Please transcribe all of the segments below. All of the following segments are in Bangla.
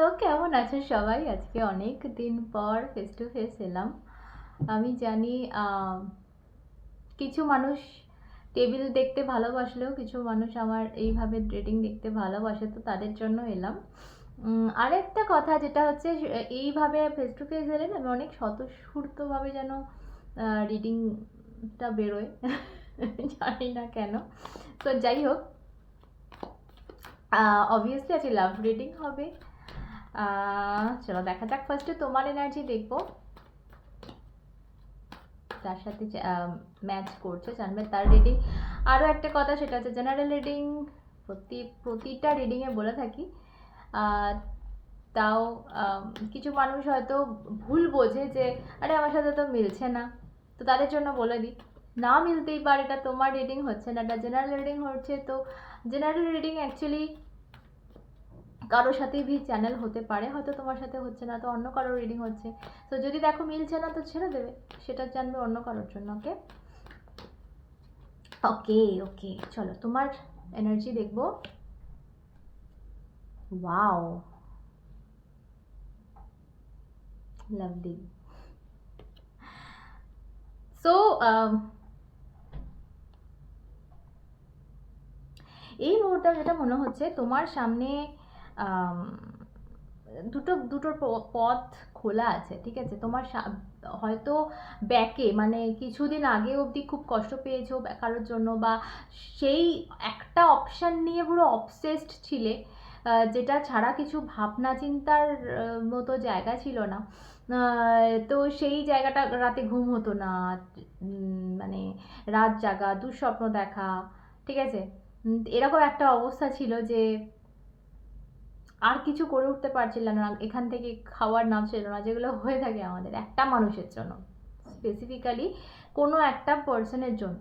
হ্যালো, কেমন আছো সবাই? আজকে অনেক দিন পর ফেস টু ফেস এলাম। আমি জানি কিছু মানুষ টেবিল দেখতে ভালোবাসলেও কিছু মানুষ আমার এইভাবে রেটিং দেখতে ভালোবাসে, তো তাদের জন্য এলাম। আরেকটা কথা যেটা হচ্ছে, এইভাবে ফেস টু ফেস এলে আমি অনেক স্বতঃস্ফূর্তভাবে যেন রিডিংটা বেরোয়। জানি না কেন। তো যাই হোক অবভিয়াসলি আজকে লাভ রিডিং হবে। চলো দেখা যাক ফার্স্টে তোমার এনার্জি দেখব। তার সাথে ম্যাচ করছে জানবে, তার রিডিং আরও একটা কথা সেটা হচ্ছে জেনারেল রিডিং প্রতি, প্রতিটা রিডিংয়ে বলে থাকি। তাও কিছু মানুষ হয়তো ভুল বোঝে যে, আরে, আমার সাথে তো মিলছে না। তো তাদের জন্য বলে দিই। না মিলতেই পারে, এটা তোমার রিডিং হচ্ছে না, এটা জেনারেল রিডিং হচ্ছে। তো জেনারেল রিডিং অ্যাকচুয়ালি কারোর সাথেই ভি চ্যানেল হতে পারে, হয়তো তোমার সাথে হচ্ছে না, তো অন্য কারোর রিডিং হচ্ছে। তো যদি দেখো মিলছে না, তো ছেড়ে দেবে, সেটা জানবে অন্য কারোর জন্য ওকে ওকে ওকে চলো, তোমার এনার্জি দেখব। ওয়াও লাভলি সো এই মুহূর্তে যেটা মনে হচ্ছে, তোমার সামনে দুটো, দুটোর পথ খোলা আছে, ঠিক আছে? তোমার হয়তো ব্যাকে মানে কিছুদিন আগে অবধি খুব কষ্ট পেয়েছ কারোর জন্য বা, সেই একটা অপশান নিয়ে পুরো অবসেসড ছিলে যেটা ছাড়া কিছু ভাবনা চিন্তার মতো জায়গা ছিল না। তো সেই জায়গাটা রাতে ঘুম হতো না মানে রাত জাগা, দুঃস্বপ্ন দেখা, ঠিক আছে? এরকম একটা অবস্থা ছিল যে আর কিছু করে উঠতে পারছিলাম না, এখান থেকে খাওয়ার নাম ছিল না, যেগুলো হয়ে থাকে আমাদের, একটা মানুষের জন্য স্পেসিফিক্যালি কোনো একটা পার্সনের জন্য।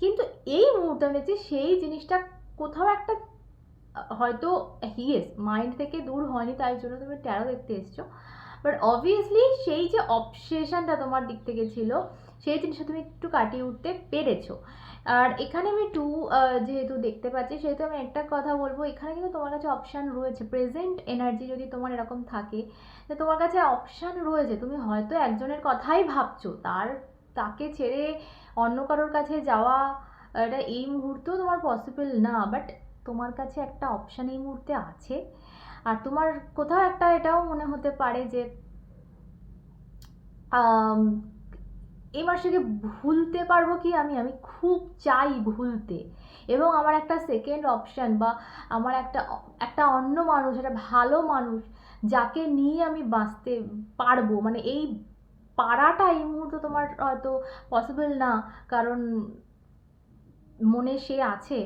কিন্তু এই মুহূর্তে দেখছি সেই জিনিসটা কোথাও একটা, হয়তো হিয়েস মাইন্ড থেকে দূর হয়নি, তাই জন্য তুমি ট্যারো দেখতে এসছো। বাট অবভিয়াসলি সেই যে অবসেশনটা তোমার দিক থেকে ছিল, সেই জিনিসটা তুমি একটু কাটিয়ে উঠতে পেরেছ। আর এখানে আমি টু যেহেতু দেখতে পাচ্ছি, সেহেতু আমি একটা কথা বলব। এখানে কিন্তু তোমার কাছে অপশান রয়েছে। প্রেজেন্ট এনার্জি যদি তোমার এরকম থাকে যে তোমার কাছে অপশান রয়েছে। তুমি হয়তো একজনের কথাই ভাবছ। তার, তাকে ছেড়ে অন্য কারোর কাছে যাওয়া, এটা এই মুহূর্তেও তোমার পসিবল না। বাট তোমার কাছে একটা অপশান এই মুহূর্তে আছে। আর তোমার কোথাও একটা এটাও মনে হতে পারে যে এই মানুষটাকে ভুলতে পারব কি আমি? আমি খুব চাই ভুলতে। এবং আমার একটা সেকেন্ড অপশান বা আমার একটা একটা অন্য মানুষ, একটা ভালো মানুষ যাকে নিয়ে আমি বাঁচতে পারব। মানে এই পারাটা এই মুহূর্তে তোমার হয়তো পসিবল না। কারণ মনে সে আছে।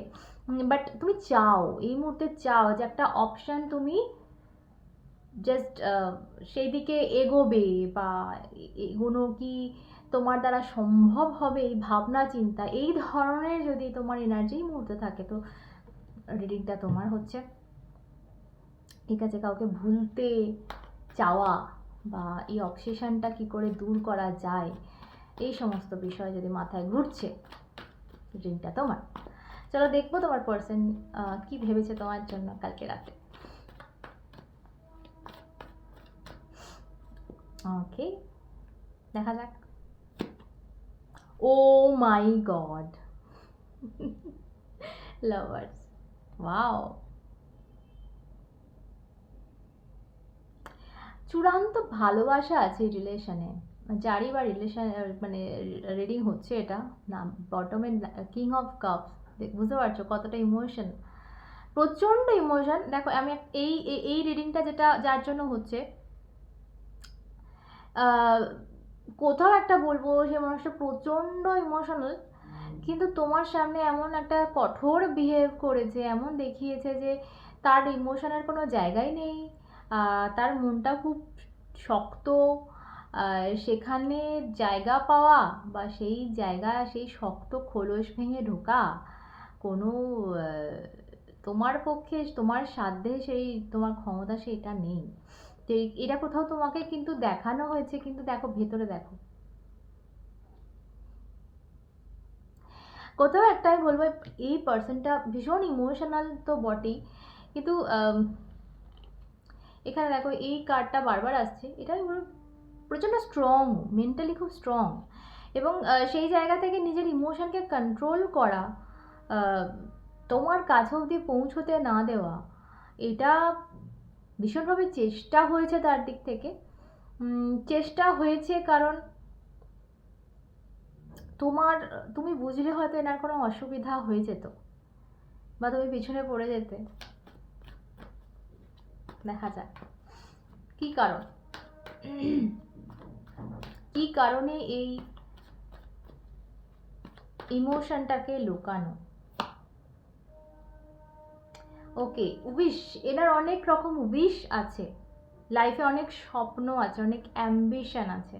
বাট তুমি চাও, এই মুহূর্তে চাও যে একটা অপশান তুমি জাস্ট সেই দিকে এগোবে বা এগোনো কি তোমার দ্বারা সম্ভব হবে এই ভাবনা, চিন্তা, এই ধরনের যদি তোমার এনার্জি মুহূর্তে থাকে, তো রিডিংটা তোমার হচ্ছে ঠিক আছে, কাউকে ভুলতে চাওয়া বা এই অবসেশনটা কি করে দূর করা যায়, এই সমস্ত বিষয় যদি মাথায় ঘুরছে রিডিংটা তোমার। চলো দেখব তোমার পার্সন কি ভেবেছে তোমার জন্য কালকে রাতে। ওকে দেখা যাক। Oh my God lovers wow চূড়ান্ত ভালোবাসা আছে রিলেশনে যারই বা রিলেশন মানে রিডিং হচ্ছে এটা। না বটমে কিং অফ কাপস বুঝতে পারছ কতটা ইমোশন প্রচণ্ড ইমোশন দেখো, আমি এই, এই- রিডিংটা যেটা, যার জন্য হচ্ছে কোথাও একটা বলব সে মানুষটা প্রচণ্ড ইমোশনাল কিন্তু তোমার সামনে এমন একটা কঠোর বিহেভ করেছে, এমন দেখিয়েছে যে তার ইমোশনের কোনো জায়গাই নেই। তার মনটা খুব শক্ত সেখানে জায়গা পাওয়া বা সেই জায়গা, সেই শক্ত খোলস ভেঙে ঢোকা, কোনো তোমার পক্ষে, তোমার সাধ্যে সেই, তোমার ক্ষমতা সেটা নেই। তো এটা কোথাও তোমাকে কিন্তু দেখানো হয়েছে, কিন্তু দেখো, ভেতরে দেখো। কোথাও একটাই বলব, এই পার্সনটা ভীষণ ইমোশনাল তো বটেই, কিন্তু এখানে দেখো, এই কার্ডটা বারবার আসছে এটা প্রচণ্ড স্ট্রং মেন্টালি খুব স্ট্রং এবং সেই জায়গা থেকে নিজের ইমোশনকে কন্ট্রোল করা তোমার কাছে অবধি পৌঁছতে না দেওয়া, এটা ভীষণভাবে চেষ্টা হয়েছে তার দিক থেকে। চেষ্টা হয়েছে কারণ তোমার, তুমি বুঝলে হয়তো এনার কোনো অসুবিধা হয়ে যেত বা তুমি পিছনে পড়ে যেতে। দেখা যাক। কি কারণ? কি কারণে এই ইমোশনটাকে লুকানো? ওকে উইশ এনার অনেক রকম উইশ আছে। লাইফে অনেক স্বপ্ন আছে, অনেক অ্যাম্বিশন আছে।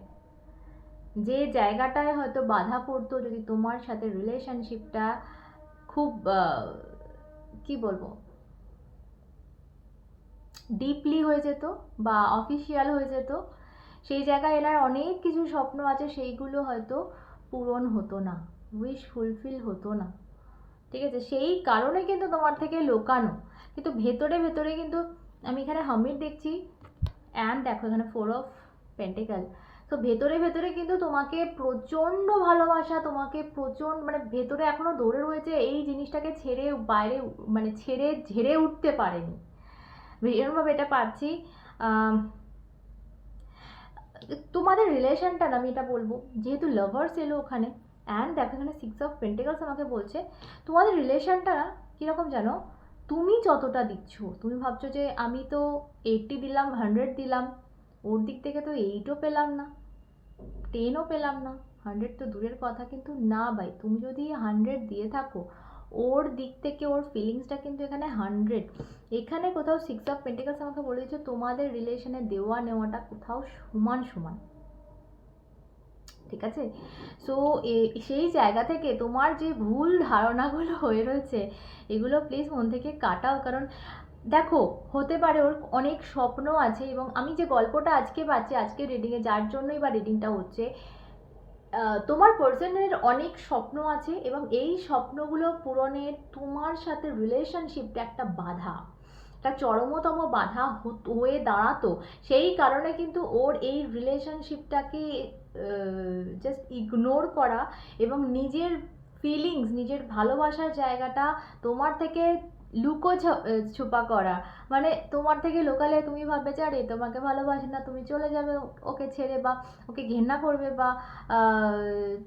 যে জায়গাটায় হয়তো বাধা পড়তো যদি তোমার সাথে রিলেশনশিপটা খুব কি বলব? ডিপলি হয়ে যেত বা অফিসিয়াল হয়ে যেত, সেই জায়গায় এনার অনেক কিছু স্বপ্ন আছে, সেইগুলো হয়তো পূরণ হতো না উইশ ফুলফিল হতো না। ঠিক আছে? সেই কারণে কিন্তু তোমার থেকে লোকানো। কিন্তু ভেতরে ভেতরে কিন্তু আমি এখানে হামির দেখছি। অ্যান্ড দেখো এখানে ফোর অফ পেন্টিক্যাল তো ভেতরে ভেতরে কিন্তু তোমাকে প্রচণ্ড ভালোবাসা, তোমাকে প্রচণ্ড মানে ভেতরে এখনও দৌড়ে রয়েছে, এই জিনিসটাকে ছেড়ে বাইরে মানে ছেড়ে ঝেড়ে উঠতে পারেনি। ভীষণভাবে এটা পাচ্ছি তোমাদের রিলেশনটা না, আমি এটা বলব। যেহেতু লাভার্স এলো ওখানে অ্যান্ড দেখো এখানে সিক্স অফ পেন্টিকালস আমাকে বলছে, তোমাদের রিলেশনটা না কীরকম জানো? তুমি যতটা দিচ্ছ, তুমি ভাবছ যে আমি তো এইটটি দিলাম হান্ড্রেড দিলাম, ওর দিক থেকে তো এইটও পেলাম না টেনও পেলাম না হান্ড্রেড তো দূরের কথা, কিন্তু না ভাই, তুমি যদি হান্ড্রেড দিয়ে থাকো, ওর দিক থেকে ওর ফিলিংসটা কিন্তু এখানে হান্ড্রেড এখানে কোথাও সিক্স অফ পেন্টিকালস আমাকে বলে দিচ্ছে তোমাদের রিলেশনে দেওয়া নেওয়াটা কোথাও সমান সমান ঠিক আছে? সো সেই জায়গা থেকে তোমার যে ভুল ধারণাগুলো হয়ে রয়েছে, এগুলো প্লিজ মন থেকে কাটাও। কারণ দেখো, হতে পারে ওর অনেক স্বপ্ন আছে এবং আমি যে গল্পটা আজকে পাচ্ছি, আজকে রিডিংয়ে যার জন্যই বা রিডিংটা হচ্ছে তোমার পার্সনের অনেক স্বপ্ন আছে এবং এই স্বপ্নগুলো পূরণে তোমার সাথে রিলেশনশিপটা একটা বাধা। একটা চরমতম বাধা হয়ে দাঁড়াতো। সেই কারণে কিন্তু ওর এই রিলেশনশিপটাকে জাস্ট ইগনোর করা এবং নিজের ফিলিংস নিজের ভালোবাসার জায়গাটা তোমার থেকে লুকো ছুপা করা। মানে তোমার থেকে লোকালে তুমি ভাববে যে, আরে, তোমাকে ভালোবাসে না, তুমি চলে যাবে, ওকে ছেড়ে বা, ওকে ঘেন্না করবে বা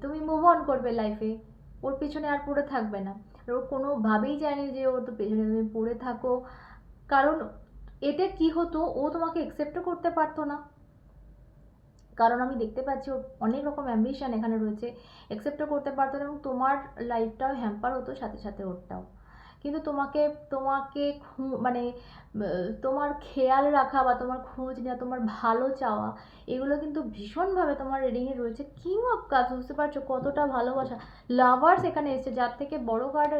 তুমি মুভ অন করবে লাইফে ওর পিছনে আর পড়ে থাকবে না। আর ও কোনোভাবেই জানে যে, ওর তো পেছনে তুমি পড়ে থাকো। কারণ এতে কি হতো, ও তোমাকে একসেপ্টও করতে পারতো না। কারণ আমি দেখতে পাচ্ছি ওর অনেক রকম অ্যাম্বিশন এখানে রয়েছে একসেপ্টও করতে পারতো না এবং তোমার লাইফটাও হ্যাম্পার হতো সাথে সাথে ওরটাও। কিন্তু তোমাকে তোমাকে মানে তোমার খেয়াল রাখা বা তোমার খোঁজ নেওয়া, তোমার ভালো চাওয়া, এগুলো কিন্তু ভীষণভাবে তোমার রিডিংয়ে রয়েছে। কিং অফ কাজ বুঝতে পারছ? কতটা ভালোবাসা। লাভার্স এখানে এসছে, যার থেকে বড় কার্ড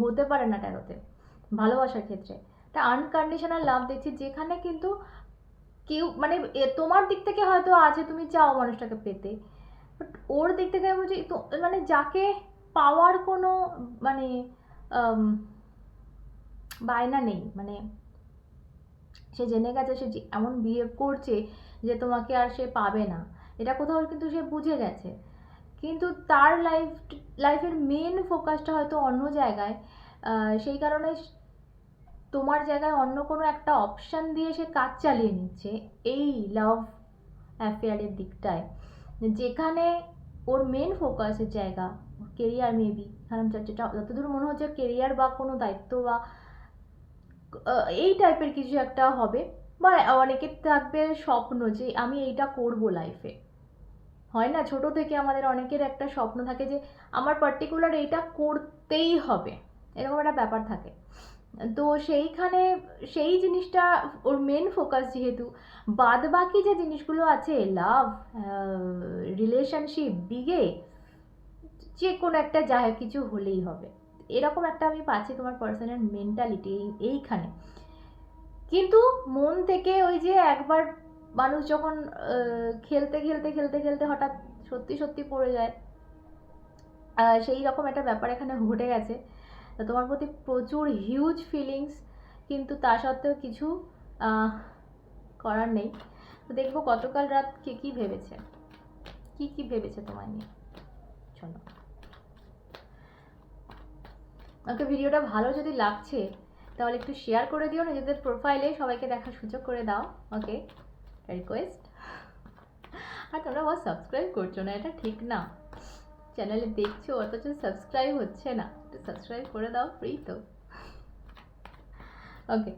হতে পারে না ট্যারোতে ভালোবাসার ক্ষেত্রে। একটা আনকন্ডিশনাল লাভ দেখছি, যেখানে কিন্তু কেউ মানে তোমার দিক থেকে হয়তো আছে, তুমি চাও মানুষটাকে পেতে। বাট ওর দিক থেকে আমি বলছি, তো মানে যাকে পাওয়ার কোনো মানে বায়না নেই। মানে সে জেনে গেছে, সে এমন বিহেভ করছে যে তোমাকে আর সে পাবে না। এটা কোথাও কিন্তু সে বুঝে গেছে। কিন্তু তার লাইফ লাইফের মেন ফোকাসটা হয়তো অন্য জায়গায়। সেই কারণে তোমার জায়গায় অন্য কোনো একটা অপশান দিয়ে সে কাজ চালিয়ে নিচ্ছে এই লাভ অ্যাফেয়ারের দিকটায়। যেখানে ওর মেন ফোকাসের জায়গা কেরিয়ার মেবি কারণ যেটা যতদূর মনে হচ্ছে কেরিয়ার বা কোনো দায়িত্ব বা এই টাইপের কিছু একটা হবে। বা অনেকের থাকবে স্বপ্ন যে আমি এইটা করব লাইফে হয় না? ছোট থেকে আমাদের অনেকের একটা স্বপ্ন থাকে যে আমার পার্টিকুলার এইটা করতেই হবে। এরকম একটা ব্যাপার থাকে। তো সেইখানে সেই জিনিসটা ওর মেন ফোকাস যেহেতু। বাদ বাকি যে জিনিসগুলো আছে লাভ রিলেশনশিপ বিয়ে, যে কোনো একটা যা কিছু হলেই হবে। এরকম একটা আমি পাচ্ছি তোমার পার্সনের মেন্টালিটি এইখানে। কিন্তু মন থেকে ওই যে একবার মানুষ যখন খেলতে খেলতে খেলতে খেলতে হঠাৎ সত্যি সত্যি পড়ে যায় সেই রকম একটা ব্যাপার এখানে ঘটে গেছে। তো তোমার প্রতি প্রচুর হিউজ ফিলিংস কিন্তু তা সত্ত্বেও কিছু করার নেই। তো দেখব গতকাল রাত কে কী ভেবেছে। কি কি ভেবেছে তোমায় নিয়ে। চলো ওকে ভিডিওটা ভালো যদি লাগছে, তাহলে একটু শেয়ার করে দিও, নিজেদের প্রোফাইলে সবাইকে দেখার সুযোগ করে দাও। ওকে রিকোয়েস্ট আর তোমরা বস সাবস্ক্রাইব করছ না, এটা ঠিক না। চ্যানেলে দেখছ, অথচ সাবস্ক্রাইব হচ্ছে না। সাবস্ক্রাইব করে দাও ফ্রি তো। ওকে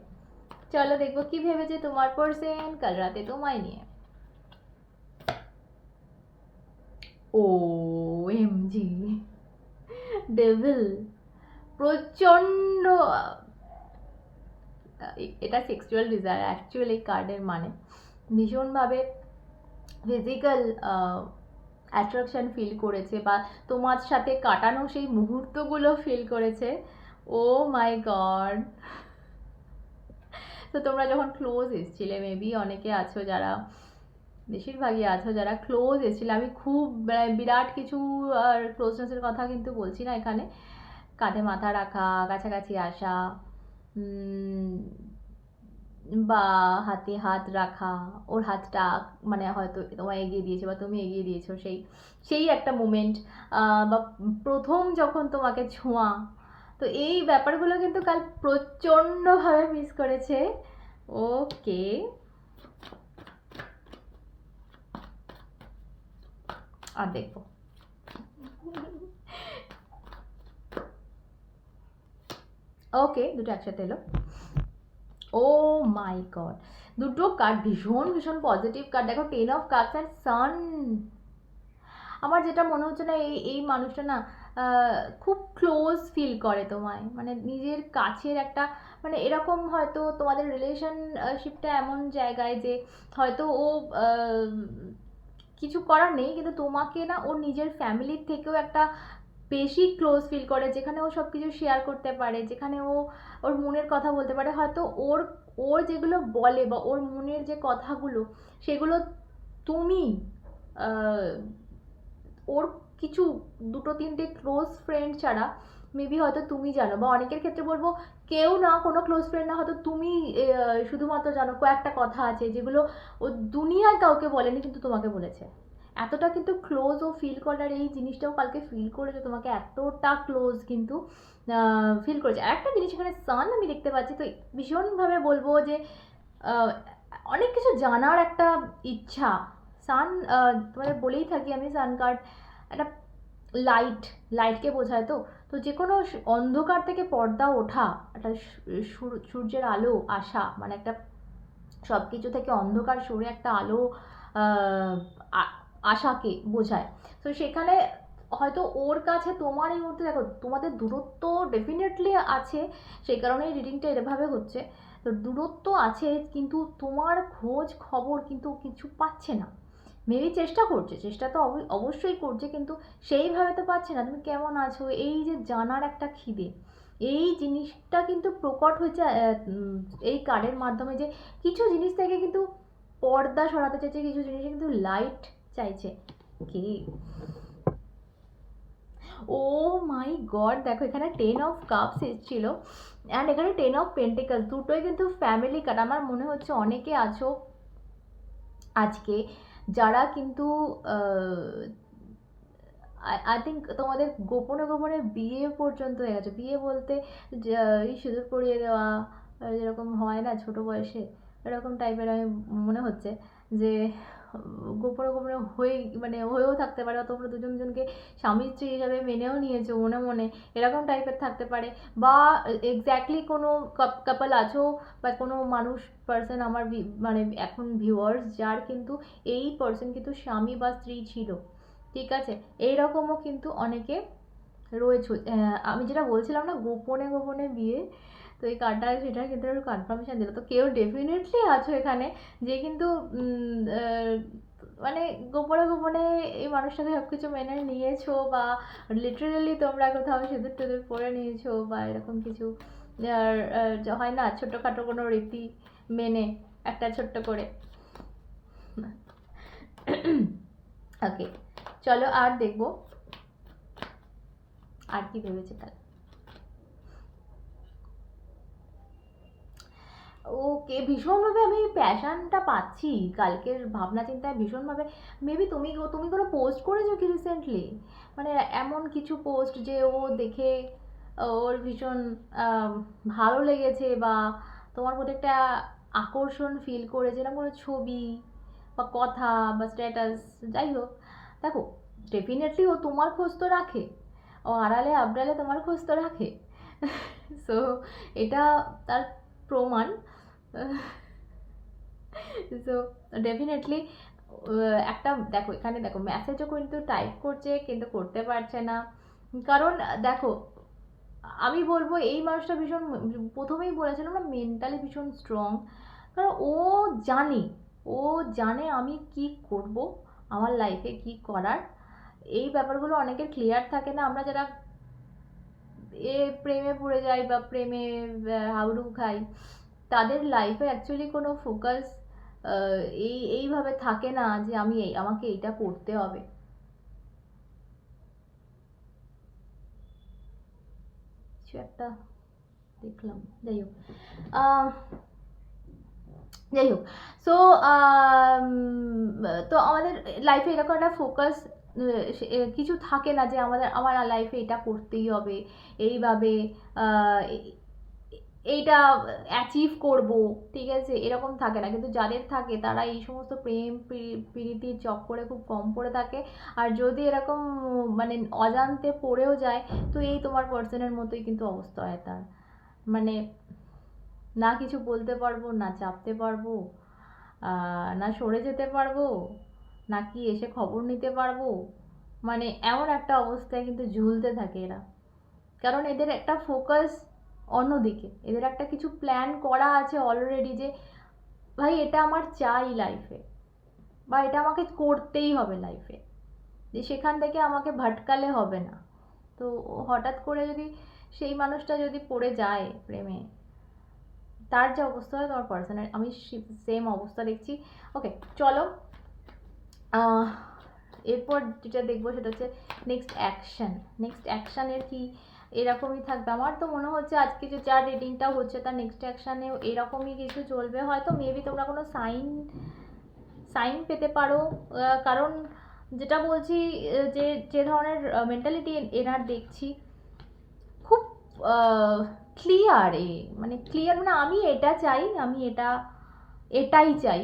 চলো দেখব কি ভেবেছে তোমার পার্সেন কাল রাতে তোমায় নিয়ে। ও এম জি ডেভিল প্রচণ্ড এটা সেক্সুয়াল ডিজায়ার অ্যাকচুয়াল কার্ডের মানে। ভীষণভাবে ফিজিক্যাল অ্যাট্রাকশন ফিল করেছে বা তোমার সাথে কাটানো সেই মুহূর্তগুলো ফিল করেছে। ও মাই গড তো তোমরা যখন ক্লোজ এসছিলে মেবি অনেকে আছো যারা, বেশিরভাগই আছো যারা ক্লোজ এসেছিলে, আমি খুব মানে বিরাট কিছু আর ক্লোজনেসের কথা কিন্তু বলছি না এখানে। কাঁধে মাথা রাখা, কাছাকাছি আসা বা হাতে হাত রাখা, ওর হাতটা মানে হয়তো তোমায় এগিয়ে দিয়েছে বা তুমি এগিয়ে দিয়েছ, সেই সেই একটা মুমেন্ট বা প্রথম যখন তোমাকে ছোঁয়া, তো এই ব্যাপারগুলো কিন্তু কাল প্রচণ্ডভাবে মিস করেছে। ওকে আর দেখব। ওকে দুটো একসাথে এলো। ও মাই গড দুটো কার্ড ভীষণ ভীষণ পজিটিভ কার্ড দেখো ten of cups and sun আমার যেটা মনে হচ্ছে না, এই এই মানুষটা না খুব ক্লোজ ফিল করে তোমায়। মানে নিজের কাছের একটা মানে এরকম হয়তো তোমাদের রিলেশনশিপটা এমন জায়গায় যে হয়তো ও কিছু করার নেই, কিন্তু তোমাকে না ওর নিজের ফ্যামিলির থেকেও একটা বেশি ক্লোজ ফিল করে, যেখানে ও সব কিছু শেয়ার করতে পারে, যেখানে ও ওর মনের কথা বলতে পারে, হয়তো ওর ওর যেগুলো বলে বা ওর মনের যে কথাগুলো, সেগুলো তুমি ওর কিছু দুটো তিনটে ক্লোজ ফ্রেন্ড ছাড়া মেবি হয়তো তুমি জানো বা অনেকের ক্ষেত্রে বলব কেউ না, কোনো ক্লোজ ফ্রেন্ড না, হয়তো তুমি শুধুমাত্র জানো কয়েকটা কথা আছে যেগুলো ও দুনিয়ায় কাউকে বলেনি, কিন্তু তোমাকে বলেছে। এতটা কিন্তু ক্লোজ ও ফিল করার এই জিনিসটাও কালকে ফিল করেছে, তোমাকে এতটা ক্লোজ কিন্তু ফিল করেছে। আর একটা জিনিস এখানে সান আমি দেখতে পাচ্ছি, তো ভীষণভাবে বলব যে অনেক কিছু জানার একটা ইচ্ছা। সান তোমাদের বলেই থাকি আমি সান কার্ড একটা লাইট লাইটকে বোঝায় তো। তো যে কোনো অন্ধকার থেকে পর্দা ওঠা, একটা সূর্যের আলো আসা মানে একটা সব কিছু থেকে অন্ধকার সরে একটা আলো আশাকে বোঝায়। তো সেখানে হয়তো ওর কাছে তোমার এই মুহূর্তে দেখো, তোমাদের দূরত্ব ডেফিনেটলি আছে, সেই কারণেই রিডিংটা এভাবে হচ্ছে। তো দূরত্ব আছে, কিন্তু তোমার খোঁজ খবর কিন্তু কিছু পাচ্ছে না। মেবি চেষ্টা করছে, চেষ্টা তো অবশ্যই করছে, কিন্তু সেইভাবে তো পাচ্ছে না। তুমি কেমন আছো? এই যে জানার একটা খিদে। এই জিনিসটা কিন্তু প্রকট হয়েছে এই কার্ডের মাধ্যমে যে কিছু জিনিস থেকে কিন্তু পর্দা সরাতে চাইছে, কিছু জিনিসে কিন্তু লাইট চাইছে। কি? ও মাই গড, দেখো এখানে টেন অফ কাপস এসেছিল। অ্যান্ড এখানে টেন অফ পেন্টিকালস দুটোই কিন্তু ফ্যামিলি কার্ড আমার মনে হচ্ছে অনেকে আছো আজকে যারা কিন্তু আই থিঙ্ক তোমাদের গোপনে গোপনে বিয়ে পর্যন্ত হয়ে গেছে। বিয়ে বলতে এই সিঁদুর পরিয়ে দেওয়া, যেরকম হয় না ছোট বয়সে, এরকম টাইপের আমি মনে হচ্ছে যে গোপনে গোপনে হয়ে মানে হয়েও থাকতে পারে বা তোমরা দুজন দুজনকে স্বামী স্ত্রী হিসাবে মেনেও নিয়েছো মনে মনে, এরকম টাইপের থাকতে পারে। বা এক্স্যাক্টলি কোনো কাপল আছো বা কোনো মানুষ পার্সন আমার মানে এখন ভিউয়ার্স যার কিন্তু এই পার্সন কিন্তু স্বামী বা স্ত্রী ছিল, ঠিক আছে? এইরকমও কিন্তু অনেকে রয়েছে। আমি যেটা বলছিলাম না, গোপনে গোপনে বিয়ে তো এই কার্ডটা সেটার ক্ষেত্রে একটু কনফার্মেশন দিল। তো কেউ ডেফিনেটলি আছো এখানে যে কিন্তু মানে গোপনে গোপনে এই মানুষটাকে সব কিছু মেনে নিয়েছো বা লিটারেলি তোমরা কোথাও সিঁদুর টিঁদুর পরে নিয়েছো বা এরকম কিছু, আর হয় না ছোটোখাটো কোনো রীতি মেনে একটা ছোট্ট করে। ওকে চলো আর দেখব। আর কি ভেবেছে কাল ওকে, ভীষণভাবে আমি প্যাশনটা পাচ্ছি। কালকের ভাবনা চিন্তায় ভীষণভাবে মেবি তুমি তুমি কোনো পোস্ট করেছ কি রিসেন্টলি মানে এমন কিছু পোস্ট যে ও দেখে ওর ভীষণ ভালো লেগেছে বা তোমার প্রতি একটা আকর্ষণ ফিল করেছে, এরকম কোনো ছবি বা কথা বা স্ট্যাটাস যাই হোক। দেখো ডেফিনেটলি ও তোমার খোঁজ তো রাখে। ও আড়ালে, আবডালে তোমার খোঁজ তো রাখে। সো এটা তার প্রমাণ। সো ডেফিনেটলি একটা দেখো এখানে দেখো মেসেজও কিন্তু টাইপ করছে কিন্তু করতে পারছে না। কারণ দেখো আমি বলব এই মানুষটা ভীষণ প্রথমেই বলেছিলাম না মেন্টালি ভীষণ স্ট্রং কারণ ও জানে ও জানে আমি কি করব আমার লাইফে কি করার। এই ব্যাপারগুলো অনেকের ক্লিয়ার থাকে না। আমরা যারা এ প্রেমে পড়ে যাই বা প্রেমে আহ, হাবুডুবু খাই তাদের লাইফে অ্যাকচুয়ালি কোনো ফোকাস এই, এইভাবে থাকে না যে আমি এই, আমাকে এইটা করতে হবে। কিছু একটা দেখলাম। যাই হোক যাই হোক সো তো আমাদের লাইফে এরকম একটা ফোকাস কিছু থাকে না যে আমাদের, আমার লাইফে এটা করতেই হবে। এইভাবে এইটা অ্যাচিভ করব, ঠিক আছে? এরকম থাকে না। কিন্তু যাদের থাকে, তারা এই সমস্ত প্রেম প্রী- প্রীতির চক্করে খুব কম পড়ে থাকে। আর যদি এরকম মানে অজান্তে পড়েও যায়, তো এই তোমার পার্সনের মতোই কিন্তু অবস্থা হয় তার। মানে না কিছু বলতে পারব, না চাপতে পারব না সরে যেতে পারব, না কি এসে খবর নিতে পারব। মানে এমন একটা অবস্থায় কিন্তু ঝুলতে থাকে এরা। কারণ এদের একটা ফোকাস অন্যদিকে। এদের একটা কিছু প্ল্যান করা আছে অলরেডি যে, ভাই, এটা আমার চাই লাইফে বা এটা আমাকে করতেই হবে লাইফে যে সেখান থেকে আমাকে ভটকালে হবে না। তো হঠাৎ করে যদি সেই মানুষটা যদি পড়ে যায় প্রেমে, তার যে অবস্থা হয় তোমার পার্সনের আমি সেম অবস্থা দেখছি। ওকে চলো। এরপর যেটা দেখব সেটা হচ্ছে নেক্সট অ্যাকশন নেক্সট অ্যাকশানের কি এরকমই থাকবে। আমার তো মনে হচ্ছে আজকে যে যা রেটিংটা হচ্ছে তার নেক্সট অ্যাকশানেও এরকমই কিছু চলবে। হয়তো মেবি তোমরা কোনো সাইন সাইন পেতে পারো। কারণ যেটা বলছি যে যে ধরনের মেন্টালিটি এনার দেখছি, খুব ক্লিয়ার এ। মানে ক্লিয়ার মানে আমি এটা চাই, আমি এটা, এটাই চাই।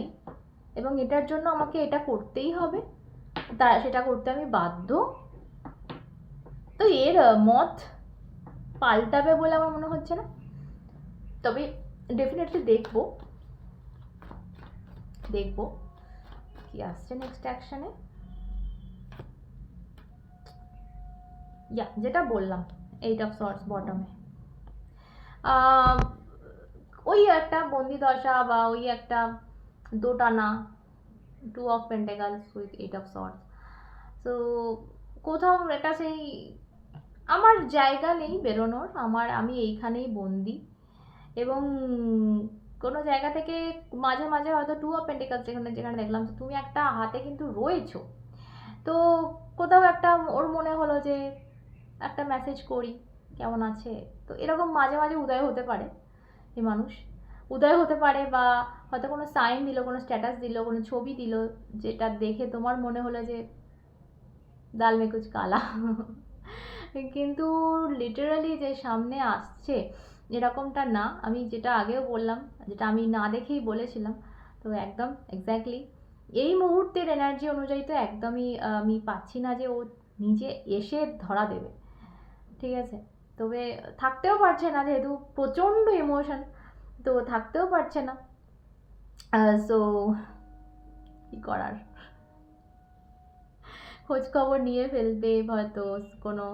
এবং এটার জন্য আমাকে এটা করতেই হবে। তা, সেটা করতে আমি বাধ্য। তো এর মত পাল্টাবে বলে আমার মনে হচ্ছে না। তবে ডেফিনেটলি দেখব। দেখব কি আসছে নেক্সট অ্যাকশনে ইয়া যেটা বললাম এইট অফ সর্টস বটমে ওই একটা বন্দি দশা বা ওই একটা দোটানা two of pentacles with eight of swords তো কোথাও এটা সেই আমার জায়গা নেই বেরোনোর, আমার, আমি এইখানেই বন্দি। এবং কোনো জায়গা থেকে মাঝে মাঝে হয়তো টু অফ পেন্টিকালস যেখানে যেখানে দেখলাম তুমি একটা হাতে কিন্তু রয়েছো। তো কোথাও একটা ওর মনে হলো যে একটা মেসেজ করি, কেমন আছে? তো এরকম মাঝে মাঝে উদয় হতে পারে এই মানুষ। উদয় হতে পারে বা হয়তো কোনো সাইন দিল, কোনো স্ট্যাটাস দিল, কোনো ছবি দিল, যেটা দেখে তোমার মনে হলো যে দাল মে কুচ কালা। কিন্তু লিটারালি যে সামনে আসছে, এরকমটা না। আমি যেটা আগেও বললাম, যেটা আমি না দেখেই বলেছিলাম, তো একদম এক্স্যাক্টলি এই মুহূর্তের এনার্জি অনুযায়ী তো একদমই আমি পাচ্ছি না যে ও নিজে এসে ধরা দেবে। ঠিক আছে? তবে থাকতেও পারছে না, যেহেতু প্রচণ্ড ইমোশন তো থাকতেও পারছে না। সো কি করার? খোঁজ খবর নিয়ে ফেলবে, হয়তো কোনো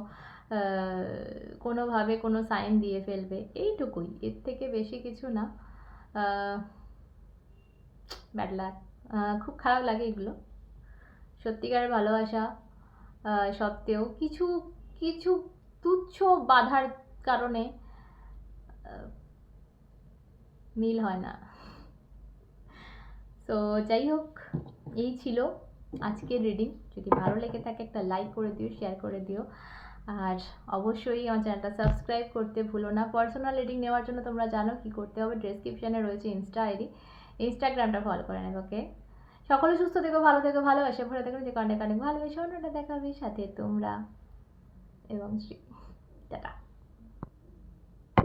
কোনোভাবে কোনো সাইন দিয়ে ফেলবে, এইটুকুই। এর থেকে বেশি কিছু না। ব্যাড লাক খুব খারাপ লাগে এগুলো। সত্যিকারের ভালোবাসা সত্ত্বেও কিছু কিছু তুচ্ছ বাধার কারণে মিল হয় না। তো যাই হোক, এই ছিল আজকের রিডিং যদি ভালো লেগে থাকে, একটা লাইক করে দিও শেয়ার করে দিও। আর অবশ্যই আমার চ্যানেলটা সাবস্ক্রাইব করতে ভুলো না। পার্সোনাল রিডিং নেওয়ার জন্য তোমরা জানো কি করতে হবে। ডেসক্রিপশানে রয়েছে ইনস্টা আইডি ইনস্টাগ্রামটা ফলো করে নেবে ওকে সকলে সুস্থ থেকো, ভালো থেকো ভালোবাসে ভরে থেকো যে কন্টেক্ট অনেক ভালোবেসে অন্যটা দেখাবি। সাথে তোমরা এবং শ্রী। টাটা।